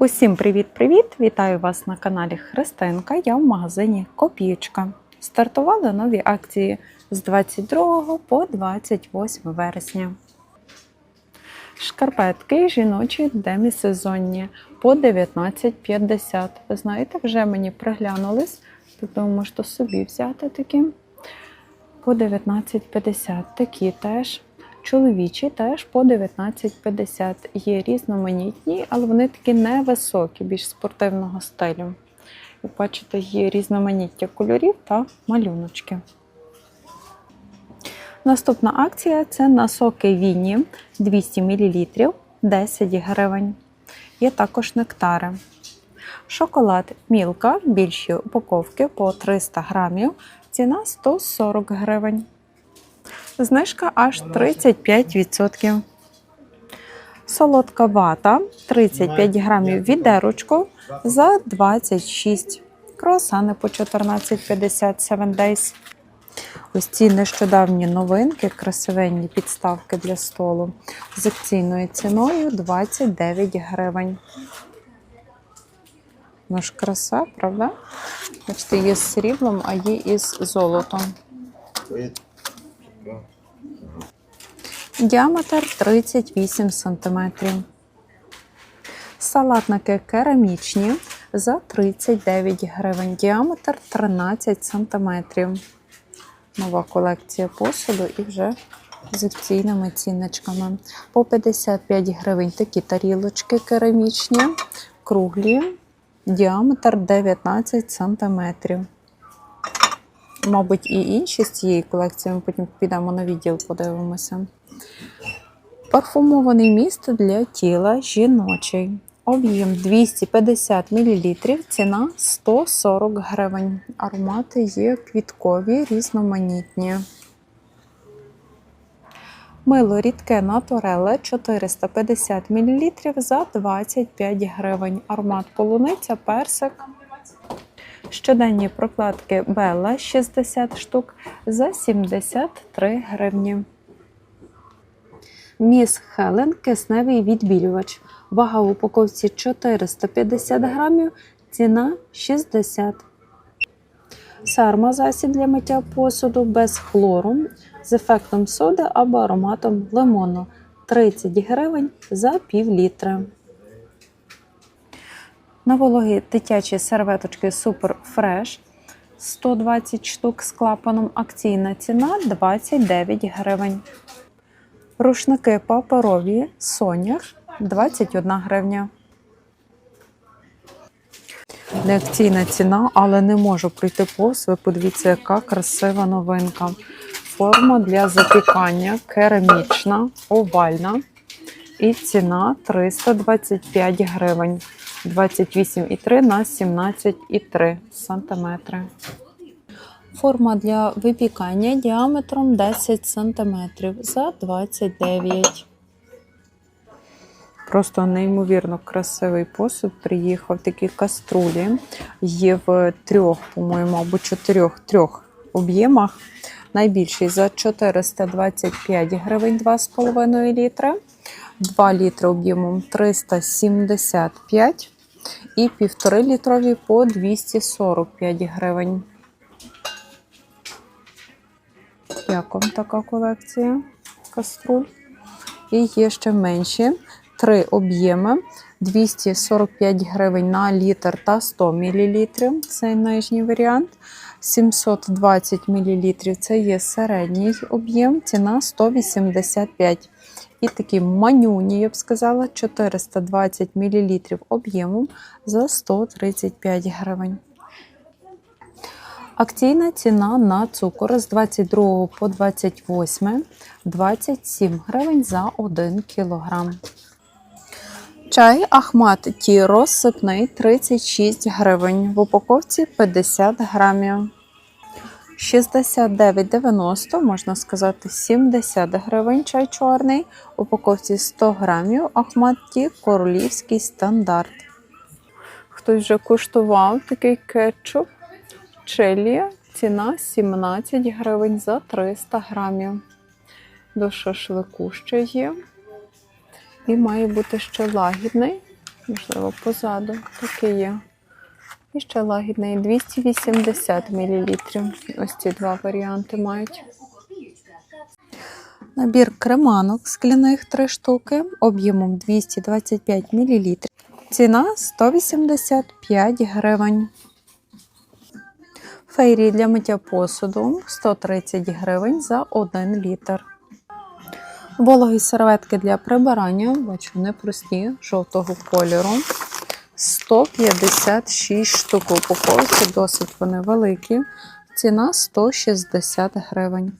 Усім привіт-привіт! Вітаю вас на каналі Христинка. Я в магазині Копійка. Стартували нові акції з 22 по 28 вересня. Шкарпетки жіночі демісезонні по 19,50. Ви знаєте, вже мені приглянулись, ви можете собі взяти такі по 19,50. Такі теж. Чоловічі теж по 19,50. Є різноманітні, але вони такі невисокі, більш спортивного стилю. Як бачите, є різноманіття кольорів та малюночки. Наступна акція це на соки Віні 200 мл 10 гривень. Є також нектари. Шоколад Мілка, більші упаковки по 300 грамів. Ціна 140 гривень. Знижка аж 35%. Солодка вата 35 грамів відерочку за 26. Круасани по 14,50 7 Days. Ось ці нещодавні новинки, красивенні підставки для столу з акційною ціною 29 гривень. Ну ж краса, правда? Бачите, є з сріблом, а є із золотом. Діаметр 38 см. Салатники керамічні за 39 гривень. Діаметр 13 см. Нова колекція посуду і вже з акційними ціночками. По 55 гривень такі тарілочки керамічні, круглі, діаметр 19 см. Мабуть, і інші з цієї колекції ми потім підемо на відділ, подивимося. Парфумований міст для тіла жіночий. Об'єм 250 мл, ціна 140 гривень. Аромати є квіткові, різноманітні. Мило рідке натуреле 450 мл за 25 гривень. Аромат полуниця, персик. Щоденні прокладки Белла 60 штук за 73 гривні. Міс Хелен кисневий відбілювач. Вага в упаковці 450 грамів, ціна 60. Сарма засіб для миття посуду без хлору з ефектом соди або ароматом лимону 30 гривень за пів літра. На вологі дитячі серветочки Super Fresh 120 штук з клапаном. Акційна ціна 29 гривень. Рушники паперові Сонях 21 гривня. Не акційна ціна, але не можу пройти повз. Ви подивіться, яка красива новинка. Форма для запікання керамічна, овальна. І ціна 325 гривень. 28,3 на 17,3 см. Форма для випікання діаметром 10 см за 29. Просто неймовірно красивий посуд. Приїхав такі каструлі. Є в трьох, по-моєму, або чотирьох трьох об'ємах. Найбільший за 425 гривень 2,5 літра. 2 літри об'ємом 375 і 1,5 літрові по 245 гривень. Як вам така колекція каструль? І є ще менші. Три об'єми 245 гривень на літр та 100 мл. Це нижній варіант. 720 мл це є середній об'єм, ціна 185 І такі манюні, я б сказала, 420 мл об'ємом за 135 гривень. Акційна ціна на цукор з 22 по 28 27 гривень за 1 кілограм. Чай Ахмат Ті розсипний 36 гривень. В упаковці 50 грамів. 69,90, можна сказати, 70 гривень чай чорний. Упаковці 100 грамів. Ахмат Ті королівський стандарт. Хтось вже куштував такий кетчуп. Чилі. Ціна 17 гривень за 300 грамів. До шашлику ще є. І має бути ще лагідний. Можливо, позаду. Такий є. І ще лагідний 280 мл. Ось ці два варіанти мають. Набір креманок скляних 3 штуки об'ємом 225 мл. Ціна 185 гривень. Фейрі для миття посуду 130 гривень за 1 літр. Вологі серветки для прибирання, бачу, вони прості, жовтого кольору. 156 штук у упаковці, досить вони великі. Ціна 160 гривень.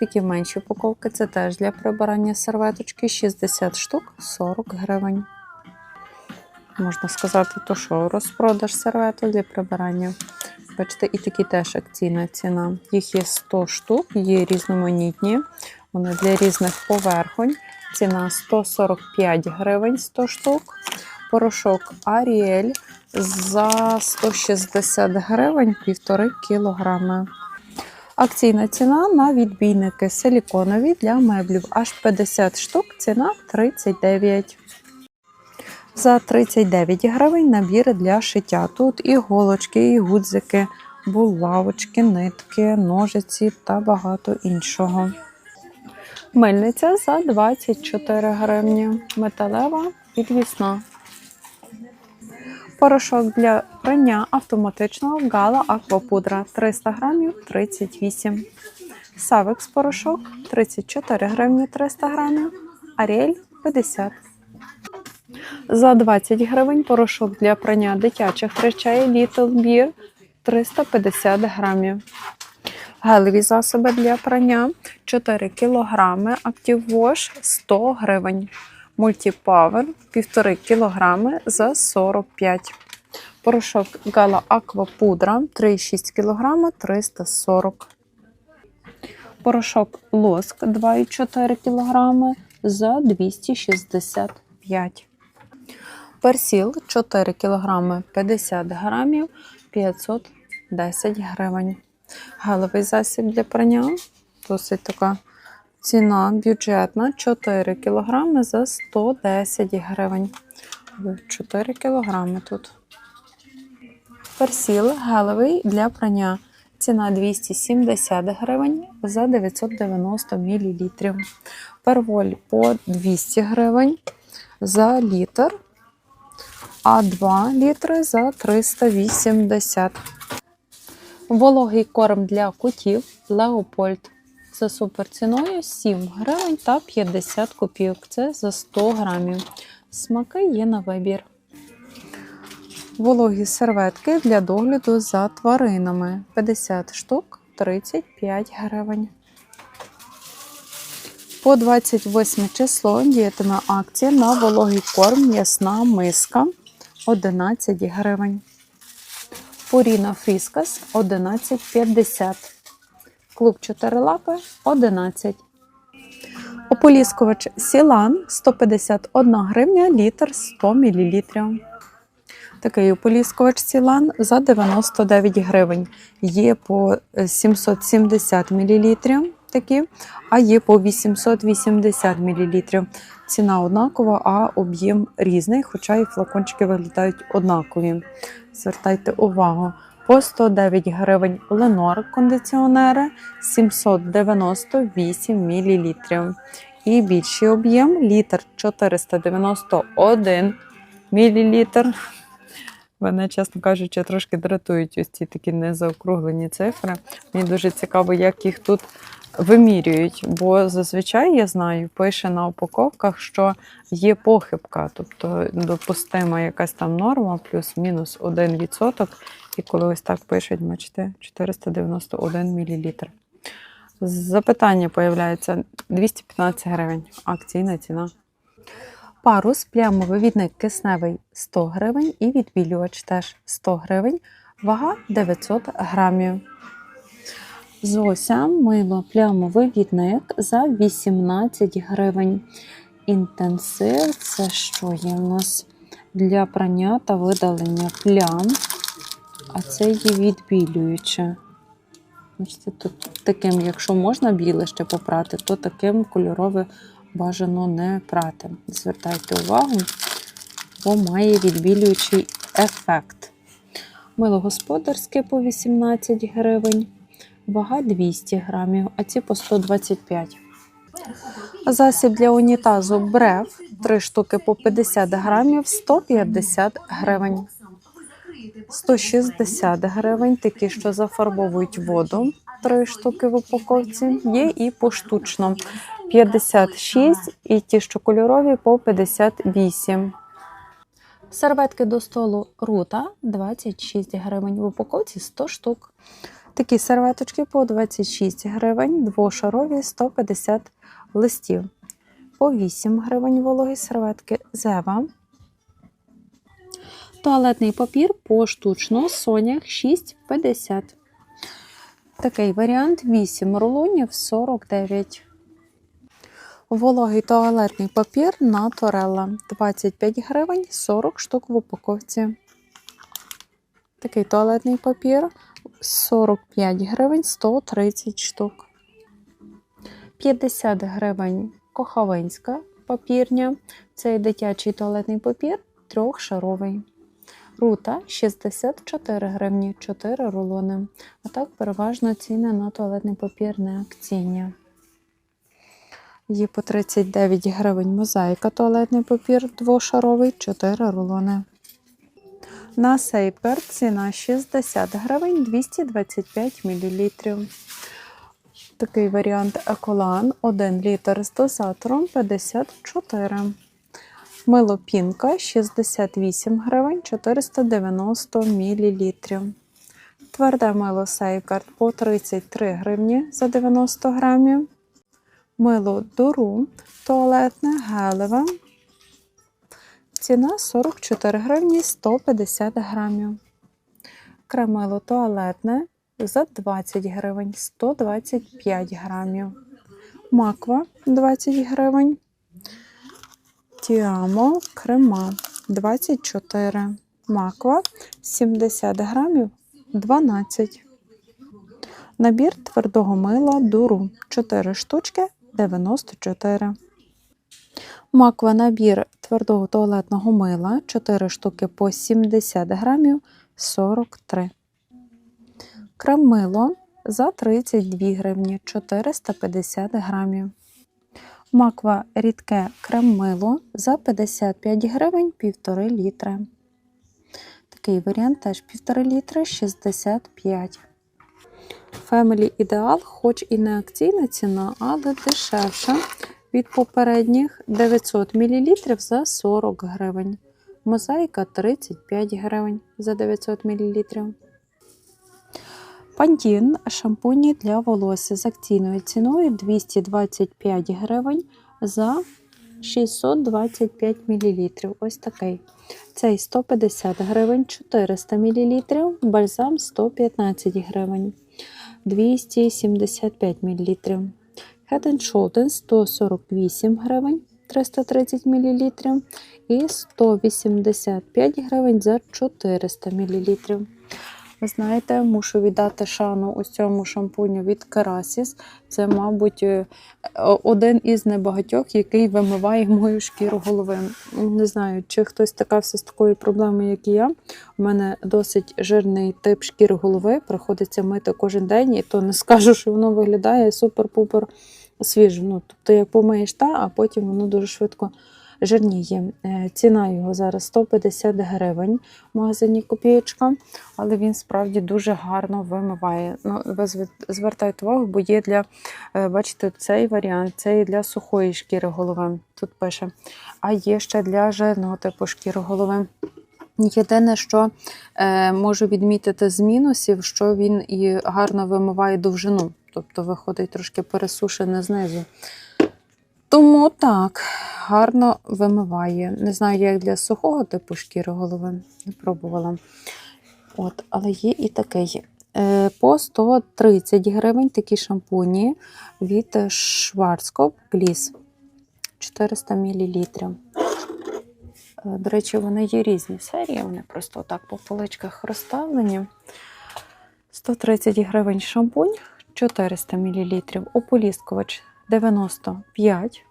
Такі менші упаковки це теж для прибирання серветочки 60 штук 40 гривень. Можна сказати, то що розпродаж серветок для прибирання. Бачите, і такі теж акційна ціна. Їх є 100 штук, є різноманітні. Вони для різних поверхонь. Ціна 145 гривень 100 штук. Порошок Аріель за 160 гривень 1,5 кілограми. Акційна ціна на відбійники силіконові для меблів аж 50 штук, ціна 39. За 39 гривень набір для шиття. Тут іголочки, і гудзики, булавочки, нитки, ножиці та багато іншого. Мильниця за 24 гривні. Металева підвісна. Порошок для прання автоматичного гала аквапудра 300 грамів 38. Савекс порошок 34 гривні 300 грамів. Аріель 50. За 20 гривень порошок для прання дитячих речей Little Beer 350 грамів. Гелеві засоби для прання 4 кг, Wash 100 гривень. Multipower 1,5 кг за 45 Порошок Гала Аква Пудра 3,6 кг 340 Порошок Лоск 2,4 кг за 265 Персіл 4 кг 50 грамів 510 гривень. Галовий засіб для прання. Досить така ціна бюджетна 4 кг за 110 гривень. 4 кг тут. Персіл гелевий для прання. Ціна 270 гривень за 990 мл. Перволь по 200 гривень за літр, а 2 літри за 380 Вологий корм для котів Леопольд. За суперціною 7 гривень та 50 копійок. Це за 100 грамів. Смаки є на вибір. Вологі серветки для догляду за тваринами. 50 штук 35 гривень. По 28 число діятиме акція на вологий корм м'ясна миска 11 гривень. Пуріна Фріскас 11,50. Клуб 4 лапи 11. Ополіскувач Сілан 151 гривня літр 100 мл. Такий ополіскувач Сілан за 99 гривень. Є по 770 мл такі, а є по 880 мл. Ціна однакова, а об'єм різний, хоча і флакончики виглядають однакові. Звертайте увагу. По 109 гривень Ленор кондиціонери 798 мл. І більший об'єм літр 491 мл. Мене, чесно кажучи, трошки дратують ось ці такі незаокруглені цифри. Мені дуже цікаво, як їх тут вимірюють, бо зазвичай я знаю, пише на упаковках, що є похибка, тобто допустима якась там норма, плюс-мінус 1%. І коли ось так пишуть, бачите, 491 мл. Запитання появляється 215 гривень. Акційна ціна. Парус, плямовивідник кисневий 100 гривень і відбілювач теж 100 гривень, вага 900 грамів. Зося мило плямовивідник за 18 гривень. Інтенсив це що є у нас для прання та видалення плям, а це є відбілююче. Тут таким, якщо можна біле ще попрати, то таким кольорове бажано не прати. Звертайте увагу. бо має відбілюючий ефект. Мило господарське по 18 гривень, вага 200 грамів, а ці по 125. Засіб для унітазу брев 3 штуки по 50 грамів 150 гривень. 160 гривень, такі, що зафарбовують воду. 3 штуки в упаковці. Є і поштучно 56, і ті, що кольорові, по 58. Серветки до столу рута 26 гривень. В упаковці 100 штук. Такі серветочки по 26 гривень, двошарові 150 листів. По 8 гривень вологі серветки Зева. Туалетний папір поштучно Сонях 6,50. Такий варіант 8 рулонів 49. Вологий туалетний папір Наторелла 25 гривень 40 штук в упаковці. Такий туалетний папір 45 гривень 130 штук. 50 гривень кохавинська папірня. Цей дитячий туалетний папір трьохшаровий. Рута 64 гривні 4 рулони. А так переважно ціни на туалетний папір не акційні. Є по 39 гривень мозаїка туалетний папір двошаровий 4 рулони. На сейпер ціна 60 гривень 225 мл. Такий варіант Еколан 1 літр з дозатором 54. Мило пінка 68 гривень 490 мл. Тверде мило Сейфгард по 33 гривні за 90 грамів. Мило дуру туалетне гелеве. Ціна 44 гривні 150 грамів. Кремило туалетне за 20 гривень 125 грамів. Маква 20 гривень. Тіамо крема 24. Маква 70 грамів 12. Набір твердого мила дуру 4 штучки 94. Маква набір твердого туалетного мила 4 штуки по 70 грамів 43. Крем-мило за 32 гривні 450 грамів. Маква рідке крем-мило за 55 гривень 1,5 літри. Такий варіант теж 1,5 літри 65. Family Ideal, хоч і не акційна ціна, але дешевша від попередніх 900 мл за 40 гривень. Мозаїка 35 гривень за 900 мл. Пантін шампуні для волосся з акційною ціною 225 гривень за 625 мл. Ось такий. Цей 150 гривень, 400 мл, бальзам 115 гривень, 275 мл. Head and Shoulders 148 гривень, 330 мл і 185 гривень за 400 мл. Ви знаєте, мушу віддати шану ось цьому шампуню від Керасіс. Це, мабуть, е, один із небагатьох, який вимиває мою шкіру голови. Не знаю, чи хтось стикався з такою проблемою, як і я. У мене досить жирний тип шкіри голови. Приходиться мити кожен день, і то не скажу, що воно виглядає супер-пупер свіжо. Ну, тобто, як помиєш та, а потім воно дуже швидко жирніє. Е, Ціна його зараз 150 гривень в магазині Копієчка, але він справді дуже гарно вимиває. Ну, звертайте увагу, бо є для, е, бачите, цей варіант, це і для сухої шкіри голови. Тут пише. А є ще для жирного типу шкіри голови. Єдине, що е, можу відмітити з мінусів, що він і гарно вимиває довжину, тобто виходить трошки пересушене знизу. Тому так, гарно вимиває. Не знаю, як для сухого типу шкіри голови, не пробувала. От, але є і такий. Е, По 130 гривень такі шампуні від Schwarzkopf Bliss 400 мл. До речі, вони є різні серії, вони просто так по поличках розставлені. 130 гривень шампунь, 400 мл. Ополіскувач 95.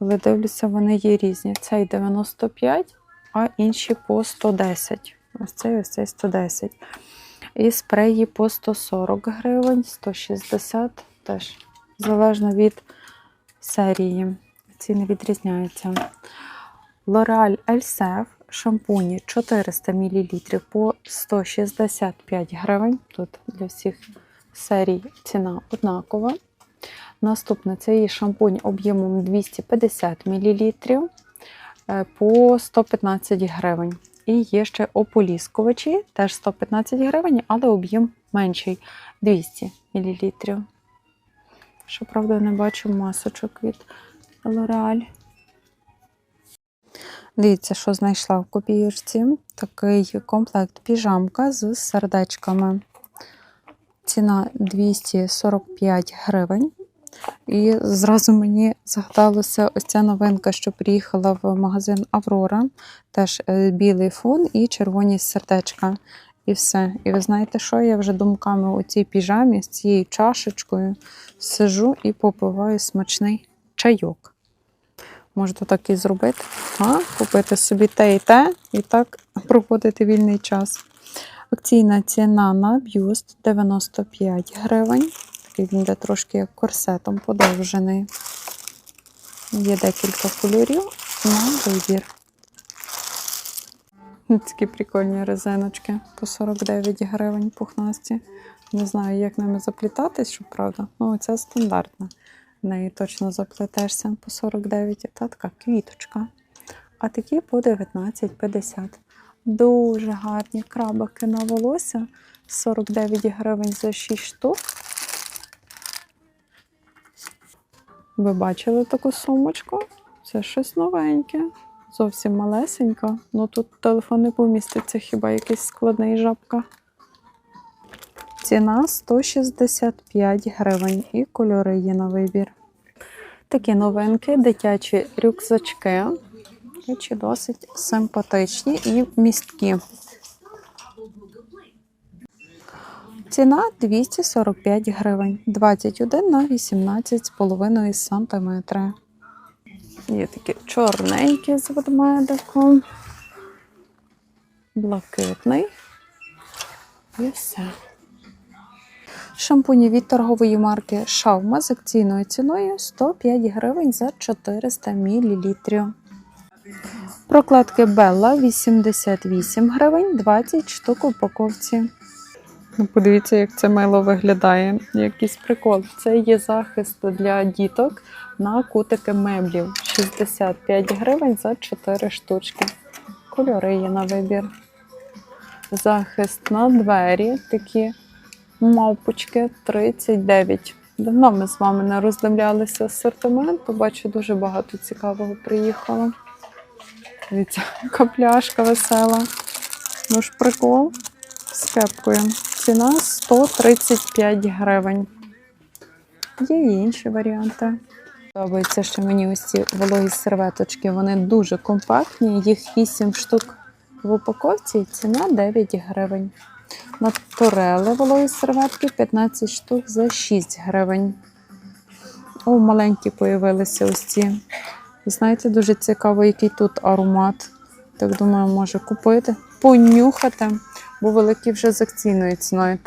Але дивлюся, вони є різні. Цей 95, а інші по 110. Ось цей, ось цей 110. І спреї по 140 гривень, 160 теж. Залежно від серії. Ціни відрізняються. L'Oreal Elsef шампуні 400 мл по 165 гривень. Тут для всіх серій ціна однакова. Наступне це є шампунь об'ємом 250 мл е, по 115 гривень. І є ще ополіскувачі, теж 115 гривень, але об'єм менший 200 мл. Щоправда, не бачу масочок від L'Oreal. Дивіться, що знайшла в копіюшці. Такий комплект піжамка з сердечками. Ціна 245 гривень. І зразу мені згадалося ось ця новинка, що приїхала в магазин Аврора. Теж е, білий фон і червоні сердечка. І все. І ви знаєте що? Я вже думками у цій піжамі з цією чашечкою сижу і попиваю смачний чайок. Можете так і зробити. А? Купити собі те і те, і так проводити вільний час. Акційна ціна на бюст 95 гривень. Такий він йде трошки як корсетом подовжений. Є декілька кольорів на вибір. Такі прикольні резиночки по 49 гривень пухнасті. Не знаю, як ними заплітатись, щоправда. Ну, ця стандартна. В неї точно заплетешся по 49, та така квіточка. А такі по 19,50. Дуже гарні крабики на волосся. 49 гривень за 6 штук. Ви бачили таку сумочку? Це щось новеньке. Зовсім малесенька. Ну тут телефон не поміститься, хіба якийсь складний жабка. Ціна 165 гривень і кольори є на вибір. Такі новинки, дитячі рюкзачки. Речі досить симпатичні і місткі. Ціна 245 гривень, 21 на 18,5 см. Є такі чорненькі з ведмедиком, блакитний. І все. Шампуні від торгової марки Шавма з акційною ціною 105 гривень за 400 мл. Прокладки Белла 88 гривень, 20 штук упаковці. Ну, подивіться, як це мило виглядає. Якийсь прикол. Це є захист для діток на кутики меблів. 65 гривень за 4 штучки. Кольори є на вибір. Захист на двері, такі мавпочки 39. Давно ми з вами не роздивлялися асортимент, бачу, дуже багато цікавого приїхало. Дивіться, яка пляшка весела. Ну ж прикол з кепкою. Ціна 135 гривень. Є і інші варіанти. Подобається, що мені ось ці вологі серветочки, вони дуже компактні, їх 8 штук в упаковці, ціна 9 гривень. Натурели вологі серветки 15 штук за 6 гривень. О, маленькі появилися ось ці. Знаєте, дуже цікаво, який тут аромат. Так думаю, може купити, понюхати, бо великі вже з акційною ціною.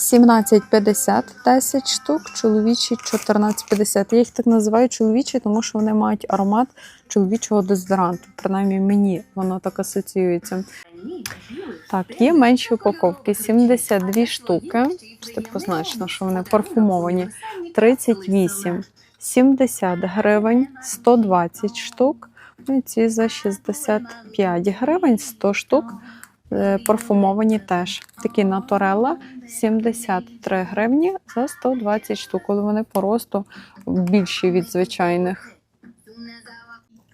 17,50 10 штук, чоловічі 14,50. Я їх так називаю чоловічі, тому що вони мають аромат чоловічого дезодоранту. Принаймні мені воно так асоціюється. Так, є менші упаковки, 72 штуки. Це позначено, що вони парфумовані. 38, 70 гривень, 120 штук. Ну і ці за 65 гривень, 100 штук. Е, Парфумовані теж. Такі натурелла 73 гривні за 120 штук, коли вони по росту більші від звичайних.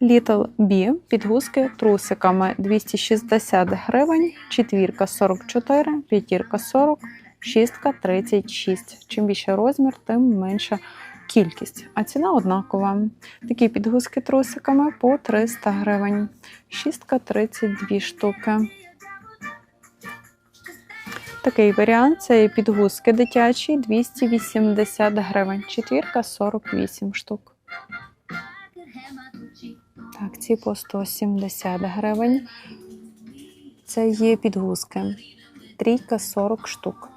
Little B підгузки трусиками 260 гривень, четвірка 44, п'ятірка 40, шістка 36. Чим більше розмір, тим менша кількість. А ціна однакова. Такі підгузки трусиками по 300 гривень, шістка 32 штуки. Такий варіант це підгузки дитячі 280 гривень, четвірка 48 штук. Так, ці по 170 гривень. Це є підгузки. Трійка 40 штук.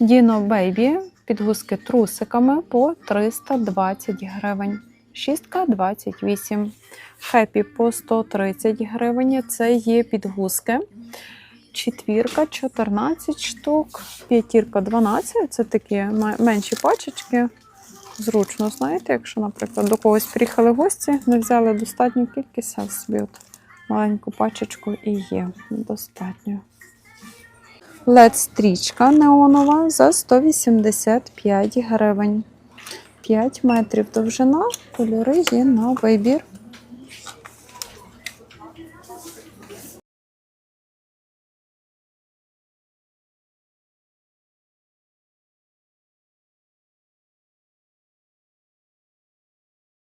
Діно Бейбі підгузки трусиками по 320 гривень. Шістка 28. Хеппі по 130 гривень. Це є підгузки. Четвірка 14 штук, п'ятірка 12. Це такі менші пачечки. Зручно, знаєте, якщо, наприклад, до когось приїхали гості, не взяли достатню кількість, а собі от маленьку пачечку і є достатньо. Led стрічка неонова за 185 гривень. 5 метрів довжина, кольори є на вибір.